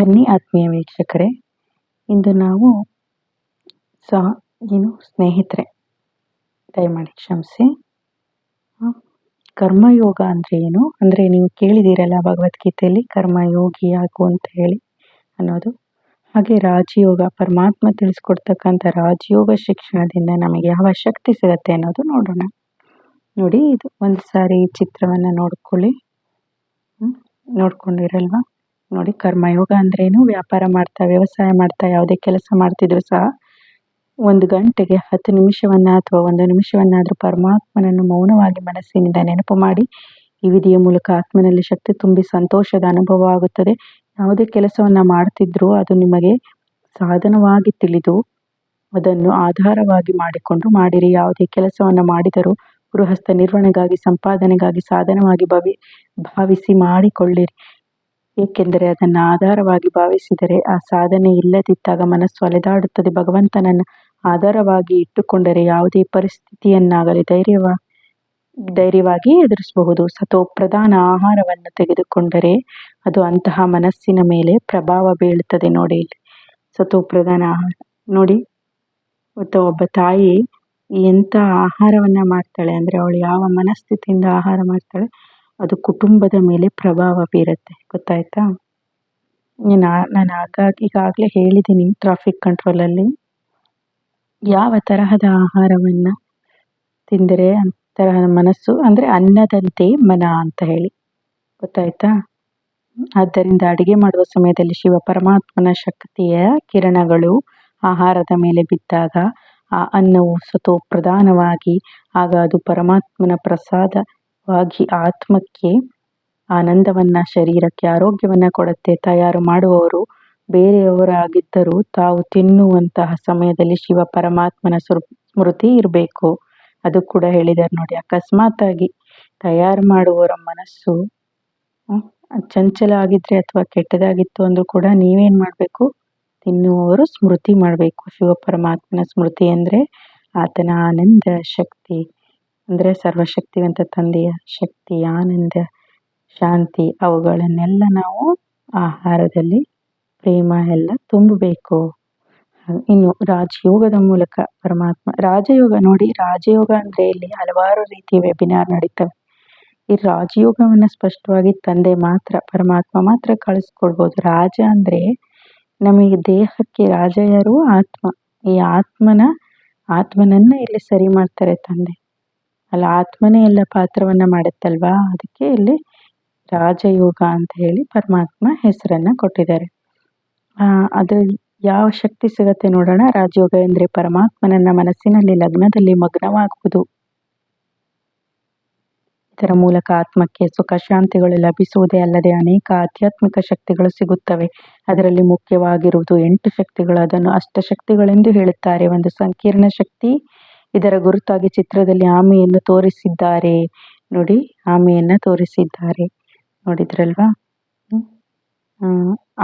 ಬನ್ನಿ ಆತ್ಮೀಯ ವೀಕ್ಷಕರೇ. ಇಂದು ನಾವು ಸಹ ಏನು, ಸ್ನೇಹಿತರೆ, ದಯಮಾಡಿ ಕ್ಷಮಿಸಿ. ಕರ್ಮಯೋಗ ಅಂದರೆ ಏನು? ಅಂದರೆ ನೀವು ಕೇಳಿದ್ದೀರಲ್ಲ ಭಗವದ್ಗೀತೆಯಲ್ಲಿ, ಕರ್ಮಯೋಗಿ ಆಗು ಅಂತ ಹೇಳಿ ಅನ್ನೋದು. ಹಾಗೆ ರಾಜಯೋಗ, ಪರಮಾತ್ಮ ತಿಳಿಸ್ಕೊಡ್ತಕ್ಕಂಥ ರಾಜಯೋಗ ಶಿಕ್ಷಣದಿಂದ ನಮಗೆ ಯಾವ ಶಕ್ತಿ ಸಿಗುತ್ತೆ ಅನ್ನೋದು ನೋಡೋಣ. ನೋಡಿ, ಇದು ಒಂದು ಸಾರಿ ಚಿತ್ರವನ್ನು ನೋಡ್ಕೊಳ್ಳಿ. ನೋಡ್ಕೊಂಡಿರಲ್ವಾ? ನೋಡಿ, ಕರ್ಮಯೋಗ ಅಂದ್ರೇನು? ವ್ಯಾಪಾರ ಮಾಡ್ತಾ, ವ್ಯವಸಾಯ ಮಾಡ್ತಾ, ಯಾವುದೇ ಕೆಲಸ ಮಾಡ್ತಿದ್ರು ಸಹ ಒಂದು ಗಂಟೆಗೆ ಹತ್ತು ನಿಮಿಷವನ್ನ ಅಥವಾ ಒಂದು ನಿಮಿಷವನ್ನಾದರೂ ಪರಮಾತ್ಮನನ್ನು ಮೌನವಾಗಿ ಮನಸ್ಸಿನಿಂದ ನೆನಪು ಮಾಡಿ, ಈ ವಿಧಿಯ ಮೂಲಕ ಆತ್ಮನಲ್ಲಿ ಶಕ್ತಿ ತುಂಬಿ ಸಂತೋಷದ ಅನುಭವ ಆಗುತ್ತದೆ. ಯಾವುದೇ ಕೆಲಸವನ್ನ ಮಾಡ್ತಿದ್ರು ಅದು ನಿಮಗೆ ಸಾಧನವಾಗಿ ತಿಳಿದು, ಅದನ್ನು ಆಧಾರವಾಗಿ ಮಾಡಿಕೊಂಡು ಮಾಡಿರಿ. ಯಾವುದೇ ಕೆಲಸವನ್ನ ಮಾಡಿದರೂ ಗೃಹಸ್ಥ ನಿರ್ವಹಣೆಗಾಗಿ, ಸಂಪಾದನೆಗಾಗಿ, ಸಾಧನವಾಗಿ ಭವಿ, ಭಾವಿಸಿ ಮಾಡಿಕೊಳ್ಳಿರಿ. ಏಕೆಂದರೆ ಅದನ್ನು ಆಧಾರವಾಗಿ ಭಾವಿಸಿದರೆ ಆ ಸಾಧನೆ ಇಲ್ಲದಿದ್ದಾಗ ಮನಸ್ಸು ಅಲೆದಾಡುತ್ತದೆ. ಭಗವಂತನನ್ನು ಆಧಾರವಾಗಿ ಇಟ್ಟುಕೊಂಡರೆ ಯಾವುದೇ ಪರಿಸ್ಥಿತಿಯನ್ನಾಗಲಿ ಧೈರ್ಯವಾಗಿ ಧೈರ್ಯವಾಗಿ ಎದುರಿಸಬಹುದು. ಸತೋ ಪ್ರಧಾನ ಆಹಾರವನ್ನು ತೆಗೆದುಕೊಂಡರೆ ಅದು ಅಂತಹ ಮನಸ್ಸಿನ ಮೇಲೆ ಪ್ರಭಾವ ಬೀಳುತ್ತದೆ ನೋಡಿ ಇಲ್ಲಿ. ಸತೋ ಪ್ರಧಾನ ಆಹಾರ, ನೋಡಿ, ಮತ್ತು ಒಬ್ಬ ತಾಯಿ ಎಂಥ ಆಹಾರವನ್ನು ಮಾಡ್ತಾಳೆ ಅಂದರೆ ಅವಳು ಯಾವ ಮನಸ್ಥಿತಿಯಿಂದ ಆಹಾರ ಮಾಡ್ತಾಳೆ? ಅದು ಕುಟುಂಬದ ಮೇಲೆ ಪ್ರಭಾವ ಬೀರುತ್ತೆ. ಗೊತ್ತಾಯ್ತಾ? ನಾನು ಆಗಾಗ, ಈಗಾಗಲೇ ಹೇಳಿದ್ದೀನಿ ಟ್ರಾಫಿಕ್ ಕಂಟ್ರೋಲಲ್ಲಿ ಯಾವ ತರಹದ ಆಹಾರವನ್ನು ತಿಂದರೆ ತರಹ ಮನಸ್ಸು, ಅಂದರೆ ಅನ್ನದಂತೆ ಮನ ಅಂತ ಹೇಳಿ. ಗೊತ್ತಾಯ್ತಾ? ಆದ್ದರಿಂದ ಅಡಿಗೆ ಮಾಡುವ ಸಮಯದಲ್ಲಿ ಶಿವ ಪರಮಾತ್ಮನ ಶಕ್ತಿಯ ಕಿರಣಗಳು ಆಹಾರದ ಮೇಲೆ ಬಿದ್ದಾಗ ಆ ಅನ್ನವು ಸತೋ ಪ್ರಧಾನವಾಗಿ ಆಗ ಅದು ಪರಮಾತ್ಮನ ಪ್ರಸಾದವಾಗಿ ಆತ್ಮಕ್ಕೆ ಆನಂದವನ್ನ, ಶರೀರಕ್ಕೆ ಆರೋಗ್ಯವನ್ನ ಕೊಡುತ್ತೆ. ತಯಾರು ಮಾಡುವವರು ಬೇರೆಯವರಾಗಿದ್ದರೂ ತಾವು ತಿನ್ನುವಂತಹ ಸಮಯದಲ್ಲಿ ಶಿವ ಪರಮಾತ್ಮನ ಸ್ಮೃತಿ ಇರಬೇಕು. ಅದು ಕೂಡ ಹೇಳಿದ್ದಾರೆ ನೋಡಿ. ಅಕಸ್ಮಾತ್ ಆಗಿ ತಯಾರು ಮಾಡುವವರ ಮನಸ್ಸು ಚಂಚಲ ಆಗಿದ್ರೆ ಅಥವಾ ಕೆಟ್ಟದಾಗಿತ್ತು ಅಂದ್ರೂ ಕೂಡ ನೀವೇನು ಮಾಡಬೇಕು? ತಿನ್ನುವವರು ಸ್ಮೃತಿ ಮಾಡಬೇಕು. ಶಿವ ಪರಮಾತ್ಮನ ಸ್ಮೃತಿ ಅಂದರೆ ಆತನ ಆನಂದ, ಶಕ್ತಿ. ಅಂದರೆ ಸರ್ವಶಕ್ತಿವಂತ ತಂದೆಯ ಶಕ್ತಿ, ಆನಂದ, ಶಾಂತಿ ಅವುಗಳನ್ನೆಲ್ಲ ನಾವು ಆಹಾರದಲ್ಲಿ ಪ್ರೇಮ ಎಲ್ಲ ತುಂಬಬೇಕು. ಇನ್ನು ರಾಜಯೋಗದ ಮೂಲಕ ಪರಮಾತ್ಮ, ರಾಜಯೋಗ ನೋಡಿ, ರಾಜಯೋಗ ಅಂದರೆ ಇಲ್ಲಿ ಹಲವಾರು ರೀತಿಯ ವೆಬಿನಾರ್ ನಡೀತವೆ. ಈ ರಾಜಯೋಗವನ್ನು ಸ್ಪಷ್ಟವಾಗಿ ತಂದೆ ಮಾತ್ರ, ಪರಮಾತ್ಮ ಮಾತ್ರ ಕಳಿಸ್ಕೊಡ್ಬೋದು. ರಾಜ ಅಂದರೆ ನಮಗೆ ದೇಹಕ್ಕೆ ರಾಜ ಯಾರು? ಆತ್ಮ. ಈ ಆತ್ಮನ, ಆತ್ಮನನ್ನ ಇಲ್ಲಿ ಸರಿ ಮಾಡ್ತಾರೆ ತಂದೆ. ಅಲ್ಲ ಆತ್ಮನೇ ಎಲ್ಲ ಪಾತ್ರವನ್ನ ಮಾಡುತ್ತಲ್ವಾ? ಅದಕ್ಕೆ ಇಲ್ಲಿ ರಾಜಯೋಗ ಅಂತ ಹೇಳಿ ಪರಮಾತ್ಮ ಹೆಸರನ್ನ ಕೊಟ್ಟಿದ್ದಾರೆ. ಅದು ಯಾವ ಶಕ್ತಿ ಸಿಗತ್ತೆ ನೋಡೋಣ. ರಾಜಯೋಗ ಎಂದರೆ ಪರಮಾತ್ಮನನ್ನ ಮನಸ್ಸಿನಲ್ಲಿ, ಲಗ್ನದಲ್ಲಿ ಮಗ್ನವಾಗುವುದು. ಇದರ ಮೂಲಕ ಆತ್ಮಕ್ಕೆ ಸುಖ ಶಾಂತಿಗಳು ಲಭಿಸುವುದೇ ಅಲ್ಲದೆ ಅನೇಕ ಆಧ್ಯಾತ್ಮಿಕ ಶಕ್ತಿಗಳು ಸಿಗುತ್ತವೆ. ಅದರಲ್ಲಿ ಮುಖ್ಯವಾಗಿರುವುದು ಎಂಟು ಶಕ್ತಿಗಳು. ಅದನ್ನು ಅಷ್ಟಶಕ್ತಿಗಳೆಂದು ಹೇಳುತ್ತಾರೆ. ಒಂದು ಸಂಕೀರ್ಣ ಶಕ್ತಿ ಇದರ ಗುರುತಾಗಿ ಚಿತ್ರದಲ್ಲಿ ಆಮೆಯನ್ನು ತೋರಿಸಿದ್ದಾರೆ. ನೋಡಿ, ಆಮೆಯನ್ನ ತೋರಿಸಿದ್ದಾರೆ. ನೋಡಿದ್ರಲ್ವಾ?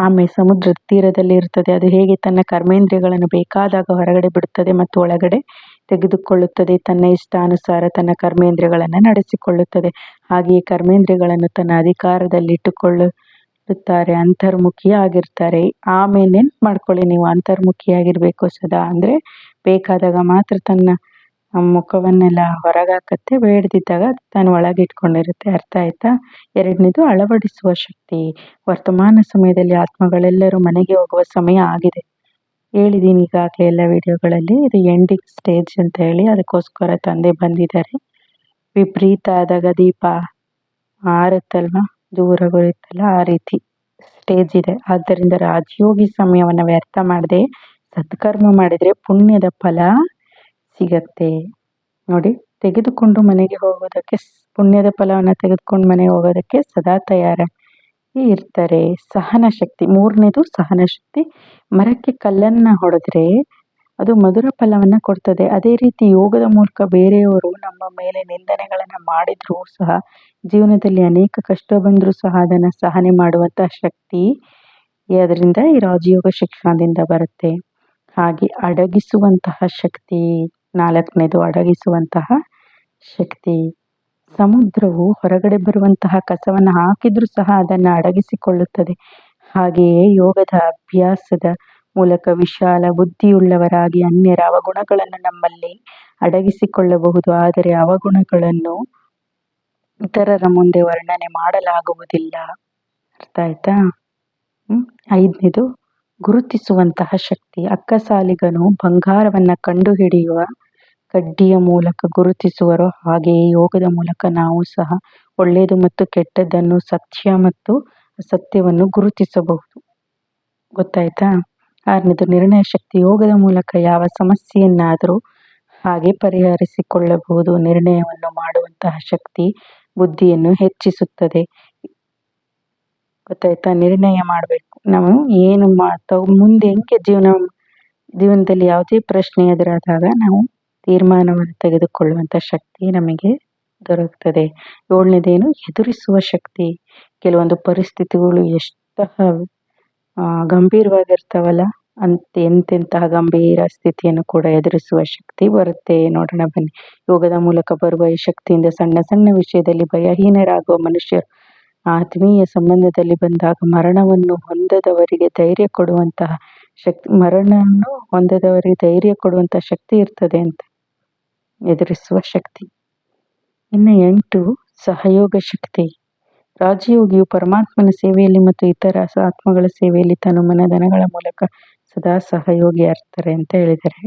ಆಮೆ ಸಮುದ್ರದ ತೀರದಲ್ಲಿ ಇರುತ್ತದೆ ಅದು ಹೇಗೆ ತನ್ನ ಕರ್ಮೇಂದ್ರಿಯಗಳನ್ನು ಬೇಕಾದಾಗ ಹೊರಗಡೆ ಬಿಡುತ್ತದೆ ಮತ್ತು ಒಳಗಡೆ ತೆಗೆದುಕೊಳ್ಳುತ್ತದೆ ತನ್ನ ಇಷ್ಟಾನುಸಾರ ತನ್ನ ಕರ್ಮೇಂದ್ರಿಯಗಳನ್ನು ನಡೆಸಿಕೊಳ್ಳುತ್ತದೆ. ಹಾಗೆಯೇ ಕರ್ಮೇಂದ್ರಿಯಗಳನ್ನು ತನ್ನ ಅಧಿಕಾರದಲ್ಲಿ ಇಟ್ಟುಕೊಳ್ಳುತ್ತಾರೆ ಅಂತರ್ಮುಖಿ ಆಗಿರ್ತಾರೆ. ಆಮೆ ನೆನ್ಪು ಮಾಡ್ಕೊಳ್ಳಿ ನೀವು? ಅಂತರ್ಮುಖಿಯಾಗಿರಬೇಕು ಸದಾ. ಅಂದರೆ ಬೇಕಾದಾಗ ಮಾತ್ರ ತನ್ನ ಮುಖವನ್ನೆಲ್ಲ ಹೊರಗಾಕತ್ತೆ, ಬೇಡದಿದ್ದಾಗ ತಾನು ಒಳಗೆ ಇಟ್ಕೊಂಡಿರುತ್ತೆ ಅರ್ಥ ಆಯ್ತಾ? ಎರಡನೇದು ಅಳವಡಿಸುವ ಶಕ್ತಿ. ವರ್ತಮಾನ ಸಮಯದಲ್ಲಿ ಆತ್ಮಗಳೆಲ್ಲರೂ ಮನೆಗೆ ಹೋಗುವ ಸಮಯ ಆಗಿದೆ. ಹೇಳಿದ್ದೀನಿ ಈಗಾಗಲೇ ಎಲ್ಲ ವಿಡಿಯೋಗಳಲ್ಲಿ, ಇದು ಎಂಡಿಂಗ್ ಸ್ಟೇಜ್ ಅಂತ ಹೇಳಿ, ಅದಕ್ಕೋಸ್ಕರ ತಂದೆ ಬಂದಿದ್ದಾರೆ. ವಿಪರೀತ ಆದಾಗ ದೀಪ ಆರುತ್ತಲ್ವ? ದೂರ ಗುರಿತಲ್ಲ ಆ ರೀತಿ ಸ್ಟೇಜ್ ಇದೆ. ಆದ್ದರಿಂದ ರಾಜಯೋಗಿ ಸಮಯವನ್ನು ವ್ಯರ್ಥ ಮಾಡದೆ, ಸತ್ಕರ್ಮ ಮಾಡಿದರೆ ಪುಣ್ಯದ ಫಲ ಸಿಗತ್ತೆ. ನೋಡಿ, ತೆಗೆದುಕೊಂಡು ಮನೆಗೆ ಹೋಗೋದಕ್ಕೆ ಪುಣ್ಯದ ಫಲವನ್ನು ತೆಗೆದುಕೊಂಡು ಮನೆಗೆ ಹೋಗೋದಕ್ಕೆ ಸದಾ ತಯಾರ. ಇರ್ತಾರೆ ಸಹನ ಶಕ್ತಿ ಮೂರನೇದು ಸಹನ ಶಕ್ತಿ ಮರಕ್ಕೆ ಕಲ್ಲನ್ನು ಹೊಡೆದ್ರೆ ಅದು ಮಧುರ ಫಲವನ್ನು ಕೊಡ್ತದೆ. ಅದೇ ರೀತಿ ಯೋಗದ ಮೂಲಕ ಬೇರೆಯವರು ನಮ್ಮ ಮೇಲೆ ನಿಂದನೆಗಳನ್ನು ಮಾಡಿದರೂ ಸಹ, ಜೀವನದಲ್ಲಿ ಅನೇಕ ಕಷ್ಟ ಬಂದರೂ ಸಹ ಅದನ್ನು ಸಹನೆ ಮಾಡುವಂತಹ ಶಕ್ತಿ ಅದರಿಂದ ಈ ರಾಜಯೋಗ ಶಿಕ್ಷಣದಿಂದ ಬರುತ್ತೆ. ಹಾಗೆ ಅಡಗಿಸುವಂತಹ ಶಕ್ತಿ. ನಾಲ್ಕನೇದು ಅಡಗಿಸುವಂತಹ ಶಕ್ತಿ. ಸಮುದ್ರವು ಹೊರಗಡೆ ಬರುವಂತಹ ಕಸವನ್ನು ಹಾಕಿದ್ರೂ ಸಹ ಅದನ್ನು ಅಡಗಿಸಿಕೊಳ್ಳುತ್ತದೆ. ಹಾಗೆಯೇ ಯೋಗದ ಅಭ್ಯಾಸದ ಮೂಲಕ ವಿಶಾಲ ಬುದ್ಧಿಯುಳ್ಳವರಾಗಿ ಅನ್ಯರ ಅವಗುಣಗಳನ್ನು ನಮ್ಮಲ್ಲಿ ಅಡಗಿಸಿಕೊಳ್ಳಬಹುದು. ಆದರೆ ಅವಗುಣಗಳನ್ನು ಇತರರ ಮುಂದೆ ವರ್ಣನೆ ಮಾಡಲಾಗುವುದಿಲ್ಲ. ಅರ್ಥ ಆಯ್ತಾ? ಐದನೇದು ಗುರುತಿಸುವಂತಹ ಶಕ್ತಿ. ಅಕ್ಕಸಾಲಿಗನು ಬಂಗಾರವನ್ನ ಕಂಡುಹಿಡಿಯುವ ಕಡ್ಡಿಯ ಮೂಲಕ ಗುರುತಿಸುವರೋ. ಹಾಗೆಯೇ ಯೋಗದ ಮೂಲಕ ನಾವು ಸಹ ಒಳ್ಳೆಯದು ಮತ್ತು ಕೆಟ್ಟದ್ದನ್ನು ಸತ್ಯ ಮತ್ತು ಅಸತ್ಯವನ್ನು ಗುರುತಿಸಬಹುದು. ಗೊತ್ತಾಯ್ತಾ? ಆರನೇದು ನಿರ್ಣಯ ಶಕ್ತಿ ಯೋಗದ ಮೂಲಕ ಯಾವ ಸಮಸ್ಯೆಯನ್ನಾದರೂ ಹಾಗೆ ಪರಿಹರಿಸಿಕೊಳ್ಳಬಹುದು. ನಿರ್ಣಯವನ್ನು ಮಾಡುವಂತಹ ಶಕ್ತಿ ಬುದ್ಧಿಯನ್ನು ಹೆಚ್ಚಿಸುತ್ತದೆ. ಗೊತ್ತಾಯ್ತಾ? ನಿರ್ಣಯ ಮಾಡಬೇಕು. ನಾವು ಏನು ಮಾಡ್ತಾ ಮುಂದೆ ಹೆಂಗೆ ಜೀವನ ಜೀವನದಲ್ಲಿ ಯಾವುದೇ ಪ್ರಶ್ನೆ ಎದುರಾದಾಗ ನಾವು ತೀರ್ಮಾನವನ್ನು ತೆಗೆದುಕೊಳ್ಳುವಂಥ ಶಕ್ತಿ ನಮಗೆ ದೊರಕ್ತದೆ. ಏಳನೇದೇನು? ಎದುರಿಸುವ ಶಕ್ತಿ. ಕೆಲವೊಂದು ಪರಿಸ್ಥಿತಿಗಳು ಎಷ್ಟಹ ಗಂಭೀರವಾಗಿರ್ತಾವಲ್ಲ, ಅಂತ ಎಂತೆಂತಹ ಗಂಭೀರ ಸ್ಥಿತಿಯನ್ನು ಕೂಡ ಎದುರಿಸುವ ಶಕ್ತಿ ಬರುತ್ತೆ. ನೋಡೋಣ ಬನ್ನಿ. ಯೋಗದ ಮೂಲಕ ಬರುವ ಈ ಶಕ್ತಿಯಿಂದ ಸಣ್ಣ ಸಣ್ಣ ವಿಷಯದಲ್ಲಿ ಭಯಹೀನರಾಗುವ ಮನುಷ್ಯರು ಆತ್ಮೀಯ ಸಂಬಂಧದಲ್ಲಿ ಬಂದಾಗ ಮರಣವನ್ನು ಹೊಂದದವರಿಗೆ ಧೈರ್ಯ ಕೊಡುವಂತಹ ಶಕ್ತಿ, ಮರಣವನ್ನು ಹೊಂದದವರಿಗೆ ಧೈರ್ಯ ಕೊಡುವಂತಹ ಶಕ್ತಿ ಇರ್ತದೆ ಅಂತ ಎದುರಿಸುವ ಶಕ್ತಿ. ಇನ್ನು ಎಂಟು, ಸಹಯೋಗ ಶಕ್ತಿ. ರಾಜಯೋಗಿಯು ಪರಮಾತ್ಮನ ಸೇವೆಯಲ್ಲಿ ಮತ್ತು ಇತರ ಆತ್ಮಗಳ ಸೇವೆಯಲ್ಲಿ ತನ್ನ ಮನದನಗಳ ಮೂಲಕ ಸದಾ ಸಹಯೋಗಿ ಆಗ್ತಾರೆ ಅಂತ ಹೇಳಿದ್ದಾರೆ.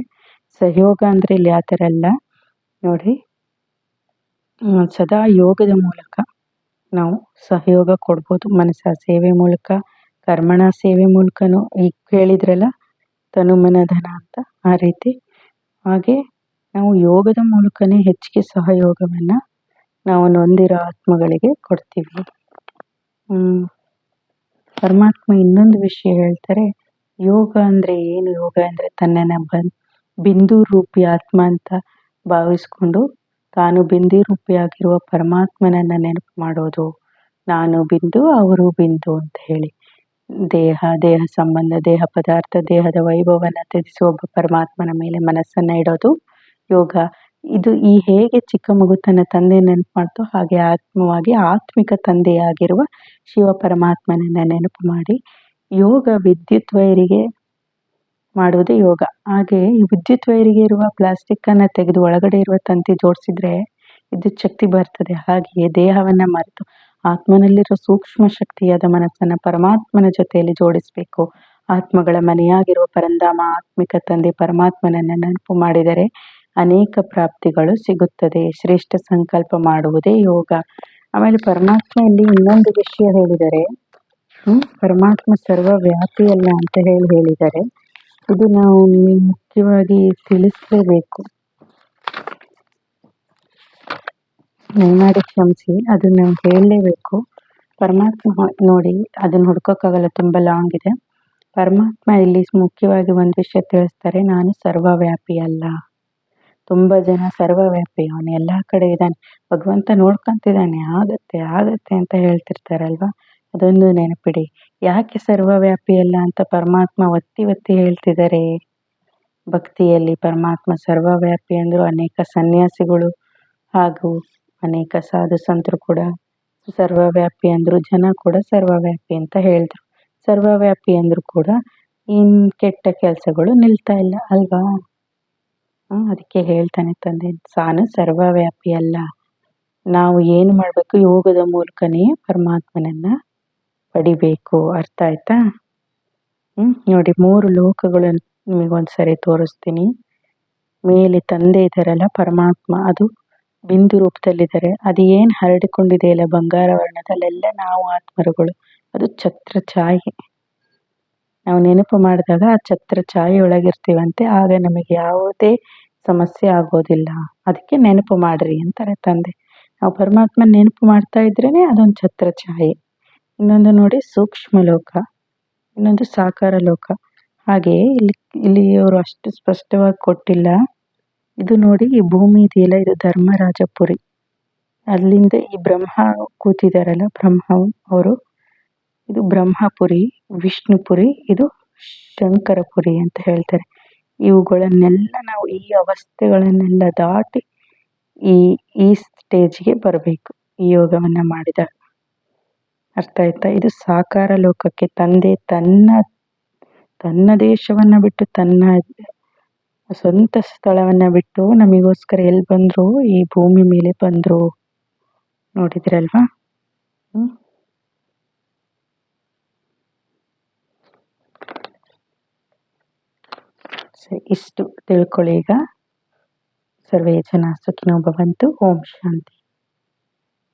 ಸಹಯೋಗ ಅಂದರೆ ಇಲ್ಲಿ ಆ ಥರ ಅಲ್ಲ. ನೋಡಿ ಸದಾ ಯೋಗದ ಮೂಲಕ ನಾವು ಸಹಯೋಗ ಕೊಡ್ಬೋದು. ಮನಸ್ಸ ಸೇವೆ ಮೂಲಕ, ಕರ್ಮಣ ಸೇವೆ ಮೂಲಕನೂ ಈಗ ಹೇಳಿದ್ರಲ್ಲ ತನು ಅಂತ ಆ ರೀತಿ. ಹಾಗೆ ನಾವು ಯೋಗದ ಮೂಲಕನೇ ಹೆಚ್ಚಿಗೆ ಸಹಯೋಗವನ್ನು ನಾವು ನೊಂದಿರೋ ಆತ್ಮಗಳಿಗೆ ಕೊಡ್ತೀವಿ. ಪರಮಾತ್ಮ ಇನ್ನೊಂದು ವಿಷಯ ಹೇಳ್ತಾರೆ, ಯೋಗ ಅಂದರೆ ಏನು? ಯೋಗ ಅಂದರೆ ತನ್ನನ್ನು ಬನ್, ಬಿಂದು ರೂಪಿ ಆತ್ಮ ಅಂತ ಭಾವಿಸ್ಕೊಂಡು ತಾನು ಬಿಂದಿ ರೂಪಿಯಾಗಿರುವ ಪರಮಾತ್ಮನನ್ನು ನೆನಪು ಮಾಡೋದು. ನಾನು ಬಿಂದು, ಅವರು ಬಿಂದು ಅಂತ ಹೇಳಿ. ದೇಹ ದೇಹ ಸಂಬಂಧ, ದೇಹ ಪದಾರ್ಥ, ದೇಹದ ವೈಭವನ ತ್ಯಜಿಸುವ ಒಬ್ಬ ಪರಮಾತ್ಮನ ಮೇಲೆ ಮನಸ್ಸನ್ನು ಇಡೋದು. ಯೋಗ, ಇದು ಈ ಹೇಗೆ ಚಿಕ್ಕ ಮಗು ತನ್ನ ತಂದೆ ನೆನಪು ಮಾಡ್ತೋ ಹಾಗೆ ಆತ್ಮವಾಗಿ ಆತ್ಮಿಕ ತಂದೆಯಾಗಿರುವ ಶಿವ ಪರಮಾತ್ಮನನ್ನ ನೆನಪು ಮಾಡಿ. ಯೋಗ ವಿದ್ಯುತ್ ವೈರಿಗೆ ಮಾಡುವುದೇ ಯೋಗ. ಹಾಗೆ ಈ ವಿದ್ಯುತ್ ವೈರಿಗೆ ಇರುವ ಪ್ಲಾಸ್ಟಿಕ್ಕನ್ನು ತೆಗೆದು ಒಳಗಡೆ ಇರುವ ತಂತಿ ಜೋಡಿಸಿದ್ರೆ ವಿದ್ಯುತ್ ಶಕ್ತಿ ಬರ್ತದೆ. ಹಾಗೆಯೇ ದೇಹವನ್ನ ಮರೆತು ಆತ್ಮನಲ್ಲಿರೋ ಸೂಕ್ಷ್ಮ ಶಕ್ತಿಯಾದ ಮನಸ್ಸನ್ನ ಪರಮಾತ್ಮನ ಜೊತೆಯಲ್ಲಿ ಜೋಡಿಸಬೇಕು. ಆತ್ಮಗಳ ಮನೆಯಾಗಿರುವ ಪರಂಧಾಮ, ಆತ್ಮಿಕ ತಂದೆ ಪರಮಾತ್ಮನನ್ನ ನೆನಪು ಮಾಡಿದರೆ ಅನೇಕ ಪ್ರಾಪ್ತಿಗಳು ಸಿಗುತ್ತದೆ. ಶ್ರೇಷ್ಠ ಸಂಕಲ್ಪ ಮಾಡುವುದೇ ಯೋಗ. ಆಮೇಲೆ ಪರಮಾತ್ಮ ಇಲ್ಲಿ ಇನ್ನೊಂದು ವಿಷಯ ಹೇಳಿದರೆ ಪರಮಾತ್ಮ ಸರ್ವ ವ್ಯಾಪಿಯಲ್ಲ ಅಂತ ಹೇಳಿ ಹೇಳಿದ್ದಾರೆ ಇದು ನಾವು ಮುಖ್ಯವಾಗಿ ತಿಳಿಸಲೇಬೇಕು. ದಯಮಾಡಿ ಕ್ಷಮಿಸಿ, ಅದನ್ನ ಹೇಳಲೇಬೇಕು. ಪರಮಾತ್ಮ ನೋಡಿ, ಅದನ್ನ ಹುಡ್ಕೋಕ್ಕಾಗಲ್ಲ, ತುಂಬ ಲಾಂಗ್ ಇದೆ. ಪರಮಾತ್ಮ ಇಲ್ಲಿ ಮುಖ್ಯವಾಗಿ ಒಂದು ವಿಷಯ ತಿಳಿಸ್ತಾರೆ, ನಾನು ಸರ್ವವ್ಯಾಪಿ ಅಲ್ಲ. ತುಂಬ ಜನ ಸರ್ವವ್ಯಾಪಿ, ಅವನು ಎಲ್ಲ ಕಡೆ ಇದ್ದಾನೆ ಭಗವಂತ ನೋಡ್ಕೊಂತಿದ್ದಾನೆ ಆಗತ್ತೆ ಆಗತ್ತೆ ಅಂತ ಹೇಳ್ತಿರ್ತಾರಲ್ವಾ? ಅದೊಂದು ನೆನಪಿಡಿ. ಯಾಕೆ ಸರ್ವವ್ಯಾಪಿ ಅಲ್ಲ ಅಂತ ಪರಮಾತ್ಮ ಒತ್ತಿ ಒತ್ತಿ ಹೇಳ್ತಿದ್ದಾರೆ? ಭಕ್ತಿಯಲ್ಲಿ ಪರಮಾತ್ಮ ಸರ್ವವ್ಯಾಪಿ ಅಂದರು ಅನೇಕ ಸನ್ಯಾಸಿಗಳು ಹಾಗೂ ಅನೇಕ ಸಾಧು ಸಂತರು ಕೂಡ ಸರ್ವವ್ಯಾಪಿ ಅಂದರು ಜನ ಕೂಡ ಸರ್ವವ್ಯಾಪಿ ಅಂತ ಹೇಳಿದ್ರು. ಸರ್ವವ್ಯಾಪಿ ಅಂದರೂ ಕೂಡ ಇನ್ ಕೆಟ್ಟ ಕೆಲಸಗಳು ನಿಲ್ತಾ ಇಲ್ಲ ಅಲ್ವಾ? ಅದಕ್ಕೆ ಹೇಳ್ತಾನೆ ತಂದೆ, ಸಾನು ಸರ್ವವ್ಯಾಪಿ ಅಲ್ಲ. ನಾವು ಏನು ಮಾಡಬೇಕು? ಯೋಗದ ಮೂಲಕನೇ ಪರಮಾತ್ಮನನ್ನ ಪಡಿಬೇಕು, ಅರ್ಥ ಆಯ್ತಾ? ಹ್ಮ್, ನೋಡಿ ಮೂರು ಲೋಕಗಳನ್ನು ನಿಮಗೊಂದ್ಸರಿ ತೋರಿಸ್ತೀನಿ. ಮೇಲೆ ತಂದೆ ಇದಾರಲ್ಲ ಪರಮಾತ್ಮ, ಅದು ಬಿಂದು ರೂಪದಲ್ಲಿದ್ದಾರೆ. ಅದು ಏನು ಹರಡಿಕೊಂಡಿದೆಯಲ್ಲ ಬಂಗಾರ ವರ್ಣದಲ್ಲೆಲ್ಲ ನಾವು ಆತ್ಮರುಗಳು. ಅದು ಛತ್ರ ಛಾಯೆ ನಾವು ನೆನಪು ಮಾಡಿದಾಗ ಆ ಛತ್ರ ಛಾಯೆ ಒಳಗಿರ್ತೀವಂತೆ ಆಗ ನಮಗೆ ಯಾವುದೇ ಸಮಸ್ಯೆ ಆಗೋದಿಲ್ಲ. ಅದಕ್ಕೆ ನೆನಪು ಮಾಡ್ರಿ ಅಂತಾರೆ ತಂದೆ. ನಾವು ಪರಮಾತ್ಮ ನೆನಪು ಮಾಡ್ತಾ ಇದ್ರೇನೆ ಅದೊಂದು ಛತ್ರ ಛಾಯೆ ಇನ್ನೊಂದು ನೋಡಿ ಸೂಕ್ಷ್ಮ ಲೋಕ ಇನ್ನೊಂದು ಸಾಕಾರ ಲೋಕ ಹಾಗೆ ಇಲ್ಲಿ ಇಲ್ಲಿ ಅವರು ಅಷ್ಟು ಸ್ಪಷ್ಟವಾಗಿ ಕೊಟ್ಟಿಲ್ಲ. ಇದು ನೋಡಿ ಈ ಭೂಮಿ ಇದೆಯಲ್ಲ, ಇದು ಧರ್ಮರಾಜಪುರಿ. ಅಲ್ಲಿಂದ ಈ ಬ್ರಹ್ಮ ಕೂತಿದಾರಲ್ಲ ಬ್ರಹ್ಮ ಅವರು. ಇದು ಬ್ರಹ್ಮಪುರಿ, ವಿಷ್ಣುಪುರಿ, ಇದು ಶಂಕರಪುರಿ ಅಂತ ಹೇಳ್ತಾರೆ. ಇವುಗಳನ್ನೆಲ್ಲ ನಾವು ಈ ಅವಸ್ಥೆಗಳನ್ನೆಲ್ಲ ದಾಟಿ ಈ ಈ ಸ್ಟೇಜ್ಗೆ ಬರಬೇಕು, ಈ ಯೋಗವನ್ನು ಮಾಡಿದಾಗ. ಅರ್ಥ ಆಯ್ತಾ? ಇದು ಸಾಕಾರ ಲೋಕಕ್ಕೆ ತಂದೆ ತನ್ನ ತನ್ನ ದೇಶವನ್ನು ಬಿಟ್ಟು ತನ್ನ ಸ್ವಂತ ಸ್ಥಳವನ್ನು ಬಿಟ್ಟು ನಮಗೋಸ್ಕರ ಎಲ್ಲಿ ಬಂದರು? ಈ ಭೂಮಿ ಮೇಲೆ ಬಂದರು. ನೋಡಿದ್ರಲ್ವಾ? ಇಷ್ಟು ತಿಳ್ಕೊಳ್ಳಿ ಈಗ. ಸರ್ವೇ ಜನ ಸುಖಿನೋ ಭವಂತು. ಓಂ ಶಾಂತಿ.